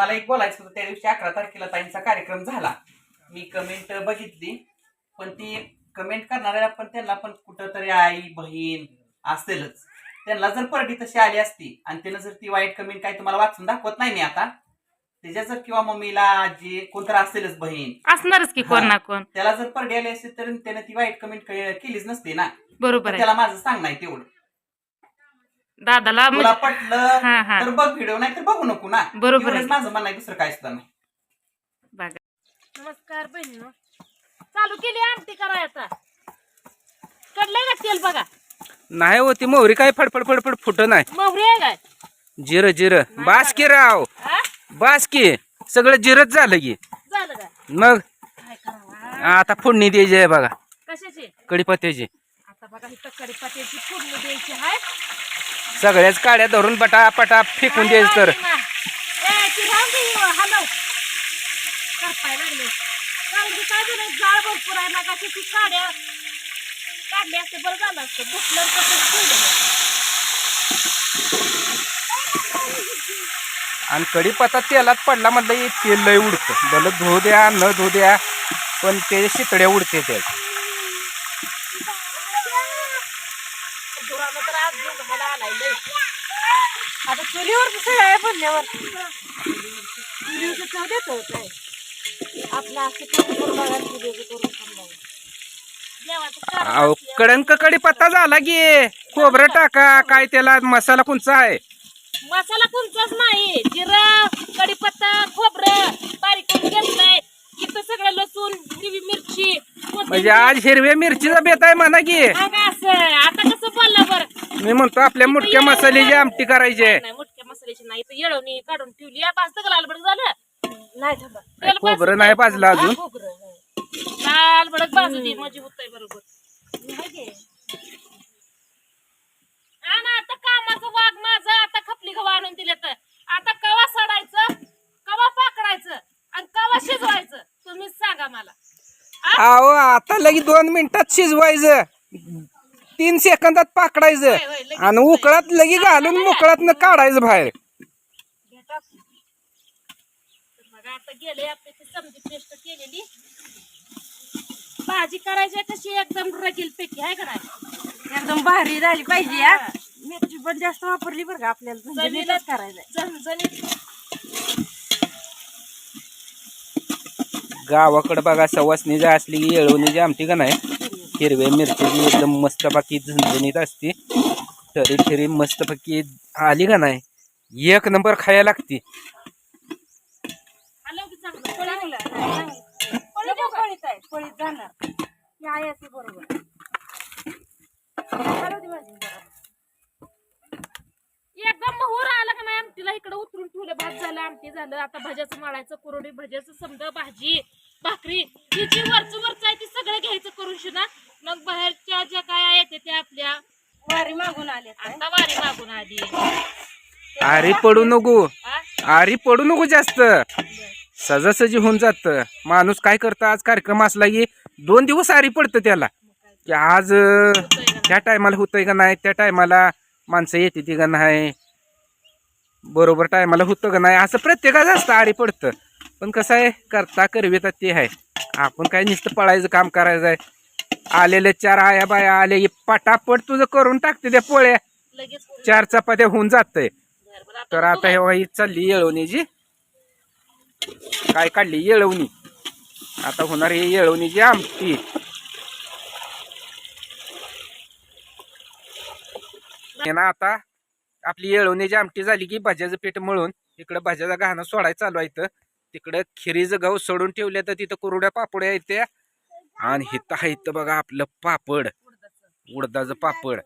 मला एक बोलायचं होतं त्या दिवशी अकरा तारखेला ताईंचा कार्यक्रम झाला. मी कमेंट बघितली पण ती कमेंट करणाऱ्याला पण त्यांना पण कुठंतरी आई बहीण असेलच. त्यांना जर परडी तशी आली असती आणि त्यानं जर ती वाईट कमेंट काय तुम्हाला वाचून दाखवत नाही मी आता त्याच्या जर किंवा मम्मीला आजी कोणतर असेलच बहीण. असणारच की कोण ना कोण. त्याला जर परडी आली असती तर त्यानं ती वाईट कमेंट केलीच नसते ना. बरोबर आहे. त्याला माझं सांग नाही तेवढं. दादाला तुला म्हणजे- पटलं हा हा. तर बघ व्हिडिओ नाही तर बघू नको ना. बरोबर आहे. एवढंच माझं म्हणणं आहे दुसरं काय सुद्धा नाही. बघा. नमस्कार बहिणीनो. चालू केली आमटी कराय आता. कडलंय का तेल बघा? नाही होती मोहरी काय फडफड फडफड फुट नाही. मोहरी आहे काय? जिरं जिरं. बास की राव. हा? बास की. सगळं जिरच झालं की. झालं काय मग? काय करावा? आता फोडणी द्यायची आहे बघा. कशाची? कडीपत्त्याची आता बघा तक्कडी पात्याची फोडणी द्यायची आहे. सगळ्याच काड्या धरून बटा पटा फेकून द्यायचं तर. ए ती राहून दे हलव करपाय लागले. कारण की काय झालं? जाळ भरपूर आहे ना कशी ती काड्या काढली असते बरं झालं असतं. दुखलं कसं ठेवलं आणि कडीपत्ता तेलात पडला म्हटलं तेल लय उडतं. भलं धुऊ द्या न धुऊ द्या पण ते शितड्या उडते ते दुरानं तर आज जो मला आलाय लय आता चुलीवर सगळं आहे म्हणल्यावर चुलीवरचं चव देतो काय आपलं असं करून करून बघा चुलीवरचं करून अहो. कडंक कडीपत्ता झाला की खोबरं टाका काय त्याला मसाला कोणचा आहे? मसाला कोणताच नाही. जिरं कढीपत्ता खोबरं बारीक करून घेतलंय. इथं सगळं लसूण हिरवी मिरची. म्हणजे आज हिरव्या मिरचीचा बेत आहे म्हणा की. असं आता कसं बोलला बरं? मी म्हणतो आपल्या मुटक्या मसाल्याची आमटी करायची आहे. नाही मुटक्या मसाल्याची नाही इथं येळवणी काढून ठेवली. या पाच लाल भडक झालं. नाही थांबा. खोबरं नाही भाजलं हा, अजून? खोबरं, हा. लाल भडक भाजू दे म्हणजे होतंय बरोबर. हा ना आता कामाचं वाघ माझं आता खपली गव्हा आणून दिले तर. आता कवा सडायचं कवा पाकडायचं आणि कवा शिजवायचं तुम्हीच सांगा मला. अहो आता लगी दोन मिनिटात शिजवायचं. तीन सेकंदात पाकडायचं. होय, लगेच आणि उकळात लगी घालून मुकळात काढायचं बाहेर भेटा तर बघा आता गेले आपली ती समजी पेस्ट केलेली. भाजी करायची कशी? एकदम रगील पैकी आहे का नाही? एकदम भारी झाली पाहिजे हा. मिरची पण जास्त वापरली बरं का आपल्याला म्हणजे करायचंय. झणझणीत गावाकडे बघा सवासणी जर असली की येळवणीची आमटी का नाही हिरव्या मिरचीची एकदम मस्त बाकी झणझणीत असते तरी तरी मस्त बाकी आली का नाही एक नंबर खायला लागते. चांगलं पळीत आहे पळीत जाणार ही आहे अशी बरोबर हलव ती भाजी बरोबर. एकदम मोहर आला का नाही? आमटीला इकडे उतरून ठेवलं भात झालं आमटी झालं. आता भज्याचं मळायचं कुरडी भज्याचं समजा भाजी भाकरी ही जी वरच वरच आहे ती सगळं घ्यायचं करून शिना. मग बाहेरच्या ज्या काय येते त्या आपल्या. वारी मागून आले आता वारी मागून आली. आरी पडू नको? आरी पडू नको जास्त. सजासजी होऊन जात. माणूस काय करतं आज कार्यक्रम असला की दोन दिवस आरी पडतं त्याला. की आज त्या टायमाला होतंय का नाही त्या टायमाला माणसं येते ती का नाही बरोबर टायमाला होतं का नाही असं प्रत्येकाचं असतं आरी पडतं. पण कसं आहे करता करविता ते आहे. आपण काय नुसतं पळायचं काम करायचं आहे. आलेले चार आया बाया आले की पटापट तुझं करून टाकते त्या पोळ्या. चार चपात्या होऊन जातंय. बरं, तर आता हे ही चालली येळवणीची. काय काढली? येळवणी. आता होणार ही येळवणीची आमटी हे ना आता आपली येळवणीची आमटी झाली की भाज्याचं पीठ मळून इकडं भाज्याचा घाणं सोडायचं चालू आहे इथं. तिकडं खिरीचं गहू सोडून ठेवले तर तिथं कुरड्या पापड्या येत्या आणि हिथं आहे इथं बघा आपलं पापड. उडदाचं पापड.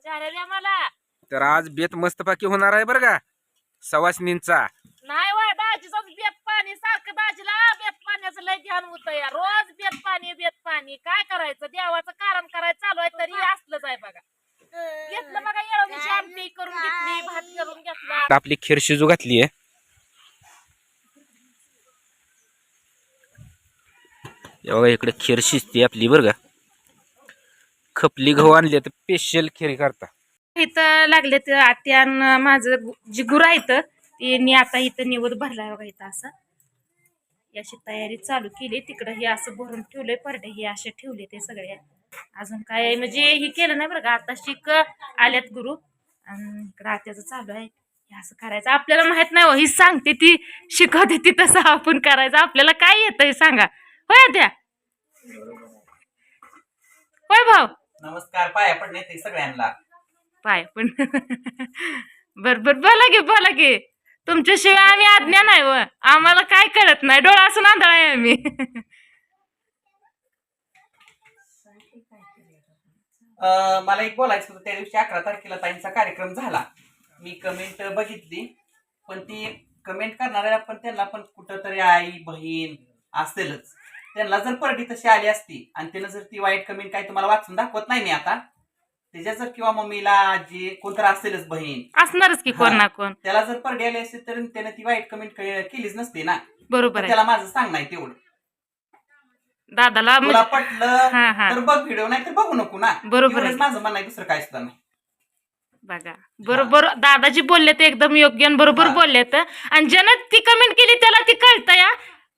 तर आज बेत मस्तपैकी होणार आहे बरं का? सवासनींचा नाही वा दाजीचाच बेत पाणी सारखं दाजीला बेत पाण्याचं लय ध्यान होत या. रोज बेत पाणी बेत पाणी. काय करायचं? देवाचं कारण करायचं चालू आहे तरी असलंच आहे बघा. घेतलं बघा येळवणीची आमटी करून घेतली भात करून घेतला. आता आपली खीर शिजू घातली आहे. बघा इकडे खीर शिजते आपली बरं का. खपली गहू आणले तर स्पेशल खीर करता. इथं लागले तर आत्या माझं जी गुरं आहेत तिने आता इथं निवड भरलाय बघा इथं असं. याची तयारी चालू केली तिकडं हे असं भरून ठेवलंय परडे हे असे ठेवले ते सगळे. अजून काय म्हणजे हे केलं नाही बरं का आता शिक आल्यात गुरु. आणि इकडं आत्याचं चालू आहे हे असं करायचं. आपल्याला माहीत नाही हो ही सांगते ती शिकवते ती तसं आपण करायचं. आपल्याला काय येतंय सांगा. होय आत्या? होय भाऊ? नमस्कार पाया पडणे ते सगळ्यांना. पाय पण बर बर बोला की बोला की. तुमच्याशिवाय आम्ही आज्ञा नाही व. आम्हाला काय कळत नाही. डोळा असून आंधळा आहे आम्ही. अं, मला एक बोलायचं होतं. त्या दिवशी अकरा तारखेला ताईंचा कार्यक्रम झाला. मी कमेंट बघितली. पण ती कमेंट करणाऱ्या पण त्यांना पण कुठंतरी आई बहीण असेलच. त्यांना जर परडी तशी आली असती आणि त्यानं जर ती वाईट कमेंट काही तुम्हाला वाचून दाखवत नाही मी आता त्याच्या जर किंवा मम्मीला आजी कोणतर असेलच बहीण. असणारच की कोण ना कोण. त्याला जर परडी आली असती तर त्यानं ती वाईट कमेंट केलीच नसते ना. बरोबर तर आहे. त्याला माझं सांग नाही तेवढं. दादाला तुला म्हणजे पटलं हा हा. तर बघ व्हिडिओ नाही तर बघू नको ना. बरोबर आहे. एवढंच माझं म्हणणं आहे दुसरं काय सुद्धा नाही. बघा. बरोबर दादाजी बोलले ते एकदम योग्य आणि बरोबर हा. बोललेत. आणि ज्यानं ती कमेंट केली त्याला ती कळतं या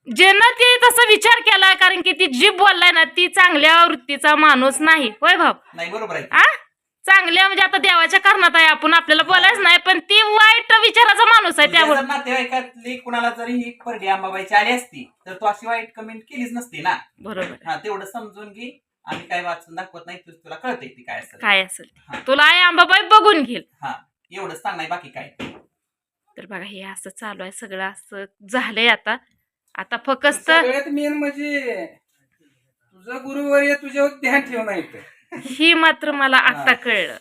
ज्यानं ती तसा विचार केला कारण की ती जी बोललाय ना ती चांगल्या वृत्तीचा माणूस नाही. होय भाऊ? नाही बरोबर आहे. आ? चांगल्या म्हणजे आता देवाच्या कारणात आहे आपण आपल्याला बोलायच नाही पण ती वाईट विचाराचा माणूस आहे जर नातेवाईकातली कुणाला जरी ही परडी अंबाबाईची आली असती तर तू अशी वाईट कमेंट केलीच नसती ना. बरोबर हा तेवढं समजून घे आम्ही काय वाचून दाखवत नाही तुझ- तुला कळतंय ती काय असेल. काय असेल. हा. तुला आई आंबाबाई बघून घेईल. हा एवढंच सांग नाही बाकी काय. तर बघा हे असं चालू आहे सगळं असं झालंय आता. आता फक्त सगळ्यात मेन म्हणजे तुझं गुरुवर्य तुझ्यावर ध्यान ठेवणं येतं ही मात्र मला आता. कळलं.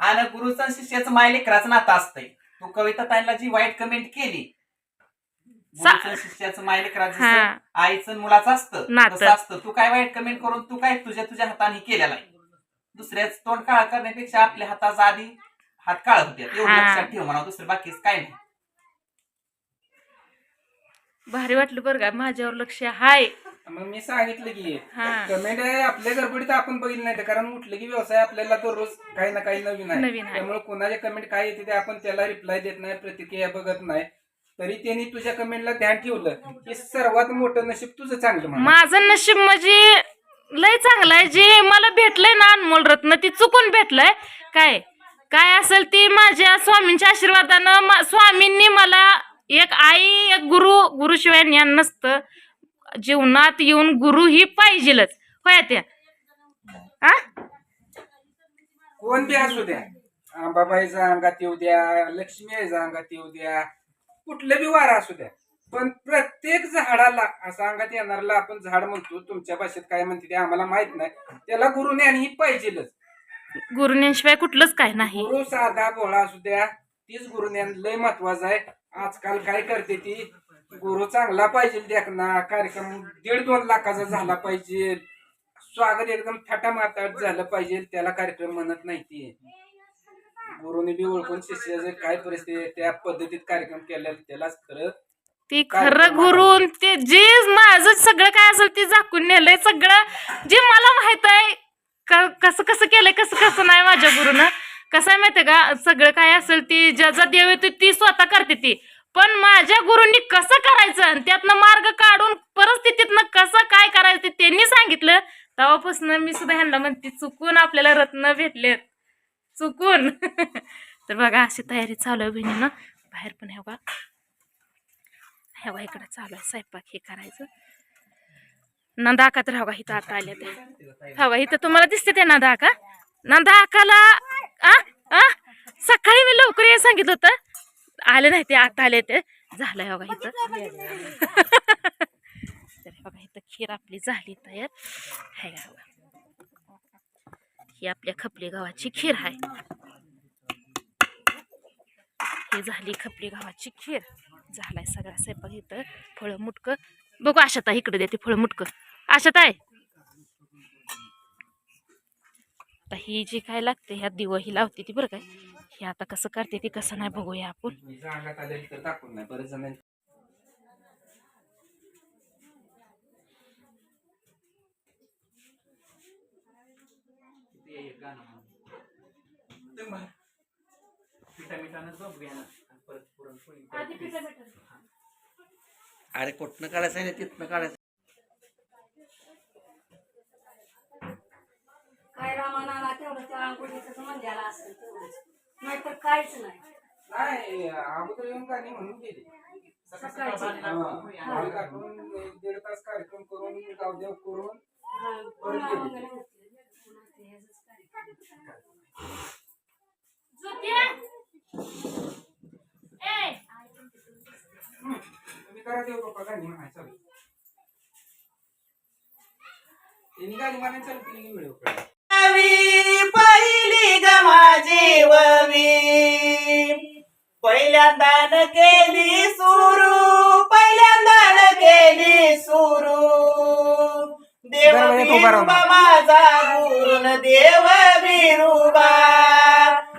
आणि गुरुचं शिष्याचं माय लेकराचं नातं असतंय. तू कविता ताईला जी वाईट कमेंट केली गुरुचं शिष्याचं माय लेकराचं हा. आईचं मुलाचं असतं. नातं. तसं असतं. तू काय वाईट कमेंट करून तू काय तुझ्या तुझ्या हाताने केलेला आहे? दुसऱ्याच तोंड काळा करण्यापेक्षा आपल्या हाताचा आधी हात काळ होते. एवढं हा. लक्षात ठेव म्हणा दुसरं बाकीच काय नाही. भारी वाटलं बरं का? माझ्यावर लक्ष हाय. मग मी सांगितलं की हा. कमेंट आहे आपल्या गडबडीत आपण बघितलं नाही कारण उठलं की व्यवसाय आपल्याला दररोज काही ना काही नवीन आहे. नवीन आहे. त्यामुळे कोणाचे कमेंट काय येते ते आपण त्याला रिप्लाय देत नाही प्रतिक्रिया बघत नाही. तरी त्यांनी तुझ्या कमेंटला ध्यान ठेवलं की सर्वात मोठं नशीब तुझं चांगलं म्हणा माझं नशीब म्हणजे लय चांगलं आहे. जे मला भेटलंय ना अनमोल रत्न ती चुकून भेटलंय. काय? काय असेल ती माझ्या स्वामींच्या आशीर्वादानं मा- स्वामींनी मला एक आई एक गुरु गुरुशिवाय ज्ञान नसतं. जीवनात येऊन गुरु ही पाहिजेलच. होय त्या आ? कोण बी असू द्या. अंबाबाईचा अंगात येऊ द्या लक्ष्मी आईचा अंगात येऊ द्या कुठलं बी वारा असू द्या. पण प्रत्येक झाडाला असं अंगात येणाऱ्याला आपण झाड म्हणतो तुमच्या भाषेत काय म्हणते ते आम्हाला माहीत नाही. त्याला आणि ही पाहिजेलच. गुरुज्ञानशिवाय कुठलंच काय नाही. गुरु साधा भोळा असू द्या तीच गुरुज्ञान लय महत्वाचं आहे. आजकाल काय करते ती? गुरु चांगला पाहिजे देखना कार्यक्रम दीड दोन लाखाचा झाला पाहिजे. स्वागत एकदम थाटामाटात झालं पाहिजे. त्याला कार्यक्रम म्हणत नाही ती. गुरुने बी ओळखून शिष्याचे काय परिस्थिती त्या पद्धतीत कार्यक्रम केला त्यालाच खरं ती खरं? गुरु ते जे माझं सगळं काय असेल ते झाकून नेलंय. सगळं जे मला माहीत आहे कसं कसं केलंय कसं कसं नाही माझ्या गुरुनं. कसं आहे माहितीये का? सगळं काय असेल ती ज्याचा देव येतो ती स्वतः करते ती. पण माझ्या गुरुंनी कसं करायचं? आणि त्यातनं मार्ग काढून परिस्थितीतनं कसं काय करायचं ते त्यांनी सांगितलं. तेव्हापासून मी सुद्धा ह्यांना म्हणते चुकून आपल्याला रत्न भेटलेत. चुकून. तर बघा अशी तयारी चालू आहे बहिणीनं. बाहेर पण हे बघा. हे बघा इकडे चालू आहे स्वयंपाक हे करायचं. नंदाका तर हवा इथं आता आले ते हवा इथं तुम्हाला दिसते ते नंदाका. का आ आ सकाळी मी लवकर हे सांगितलं होतं. आले नाही ते आता आले ते. झालंय बघा इथं. तर बघा इथं खीर आपली झाली तयार. का बघा? ही आपल्या खपली गावाची खीर आहे ही झाली खपली गावाची खीर. झालाय सगळा स्वयंपाक इथं. फळं मुटकं. बघू आशाता इकडे देते फळं मुटकं. आशाता आहे आता ही जी काय लागते ह्या दिवं ही लावते ती बरं काय हे आता कसं करते ती कसं नाही बघूया आपण. अरे कुठनं काढायचं आहे? तिथनं काढायचं. काय रामानाला तेवढं त्या आंघोळीचं मंदिराला असेल तेवढंच. नाहीतर काहीच नाही नाही अगोदर येऊन गाणी म्हणून गेली सकाळची. हा, दीड तास कार्यक्रम करून गावदेव करून हा, पुन्हा वगैरे होते. पुन्हा ते ह्याचंच कार्यक्रम. जुत्या ए हम्म. तुम्ही करा देव बाप्पा गाणी म्हणाय चालू त्यांनी गाणी म्हणायला चालू केली की पहिल्यांदा केली सुरू पहिल्यांदा केली सुरू. देव बिरुबा. माझा गुरुन देव बिरुबा.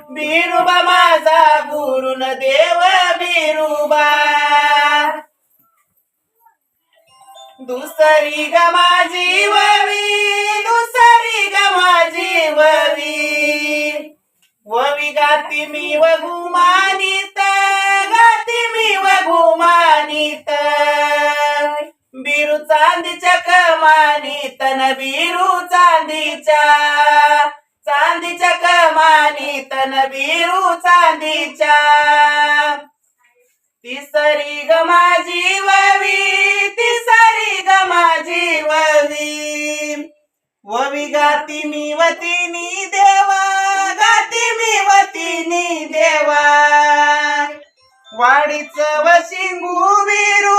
बिरुबा माझा गुरुन देव बिरुबा. दुसरी ग माझी ववी दुसरी ग माझी ववी. व विगाती मी व गुमानित गाती मी व गुमानित. बिरू चांदीच्या कमानीत न बिरू चांदीच्या. चांदीच्या कमानीत न बिरू चांदीच्या. तिसरी ग माझी ववी तिसरी ग माझी ववी. ववी गाती मी वतीनी देवा तिने देवा वाडीच वशिंगू बिरू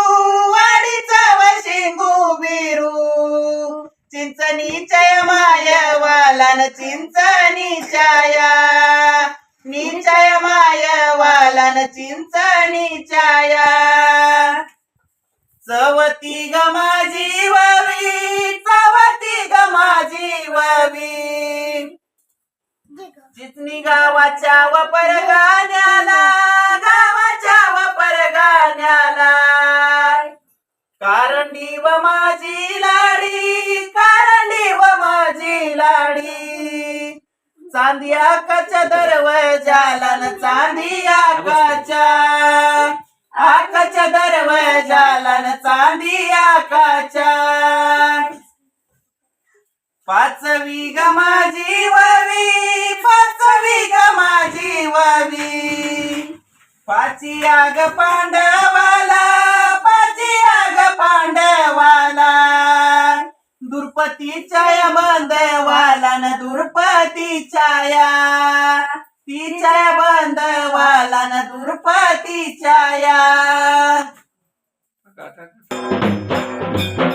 वाडीच वशिंगू बिरू चिंचणीच्या मायवालान चिंचणीच्या निचय मायवालान चिंचणीच्या चवती ग माझी ववी चवती ग माझी ववी. चिचणी गावाच्या वपर गाण्याला गावाच्या वापर गाण्याला. कारंडी व माझी लाडी कारंडी व माझी लाडी. चांदी आकाच्या दरवाजाला न चांदी आकाच्या. आकाच्या दरवाजाला न चांदी आकाच्या. पाचवी ग माझी ववी पाचवी ग माझी ववी. पाची आग पांडवाला पाची आग पांडवाला. दुर्पतीच्या बंदवाला न ती चायबंदवालानं बंदवाला न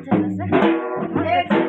çantası. Evet.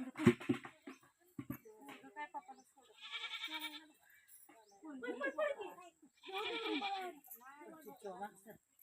Thank you.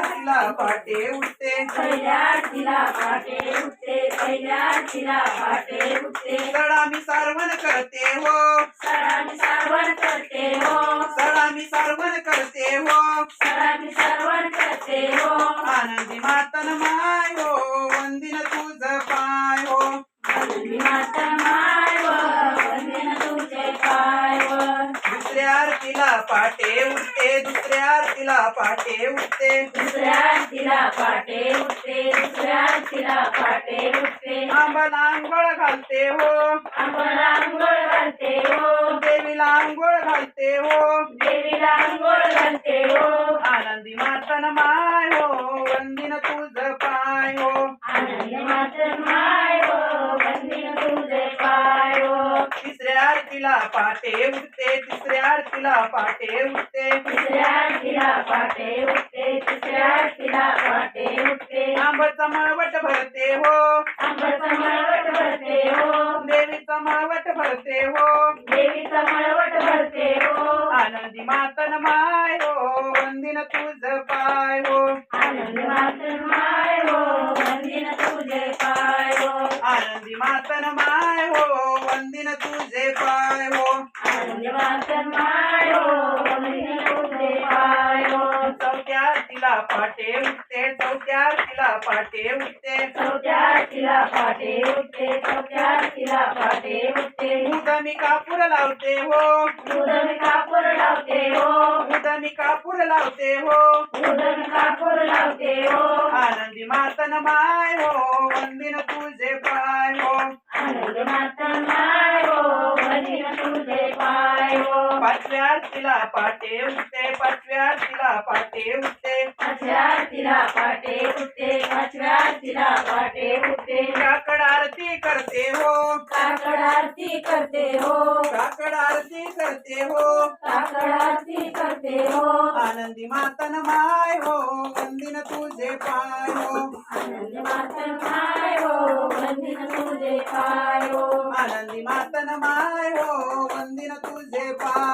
तिला पाटे उठते तिला पाटे उठते तिला पाटे उठते. सडा सारवण करते हो. सडा मी सारवण करते हो. सडा मी सारवण करते हो. सडा मी सारवण करते हो. आनंदी मातन माय हो. उठते दुसऱ्या आरतीला पाटे उठते. दुसऱ्या तिला पाटे उठते दुसऱ्या तिला पाटे उठते. आंबाला आंघोळ घालते हो. आम्हाला आंघोळ घालते हो. देवीला आंघोळ घालते हो. देवीला आंघोळ घालते हो. आनंदी मातन माय हो वंदिन तुझ पाय हो. आनंद मात्र माय आरतीला पाटे उठते तिसऱ्या आरतीला पाटे उठते. तिसऱ्या तिला पाटे उठते तिसऱ्या तिला पाटे उठते. आंबचा मळवट भरते हो. आंबाचा मळवट भरते हो. देवीचा मळवट भरते हो. देवीचा मळवट भरते हो. आनंदी मातन माय हो वंदिन तुझ पाय हो. आनंद मात्र माय हो वंदन तुझे पाय हो. आनंदी मातन माय हो वंदिन तुझे पाय हो। आनंद माय हो वंदन तुझे पाय हो। आरतीला पाटे उठते चौथ्या आरतीला पाटे उठते। चौथ्या तिला पाटे उठते चौथ्या तिला पाटे उठते। मुदमी कापूर लावते हो। उदन कापूर लावते हो। मुदमी कापूर लावते हो। उदन कापूर लावते हो। आनंदी मातन माय हो वंदिन तुझे पाय हो आनंद मात्र पाचव्या आरतीला पाटे उठते पाचव्या आरतीला पाटे उठते. पाचव्या तिला पाटे उठते पाचव्या तिला पाटे उठते. काकड आरती करते हो. काकड आरती करते हो. काकड आरती करते हो. काकड आरती करते हो. आनंदी मातन माय हो वंदिन तुझे पाय हो. आनंद मात्र माय हो वंदन तुझे पाय हो. आनंदी मातन माय हो वंदिन तुझे पाय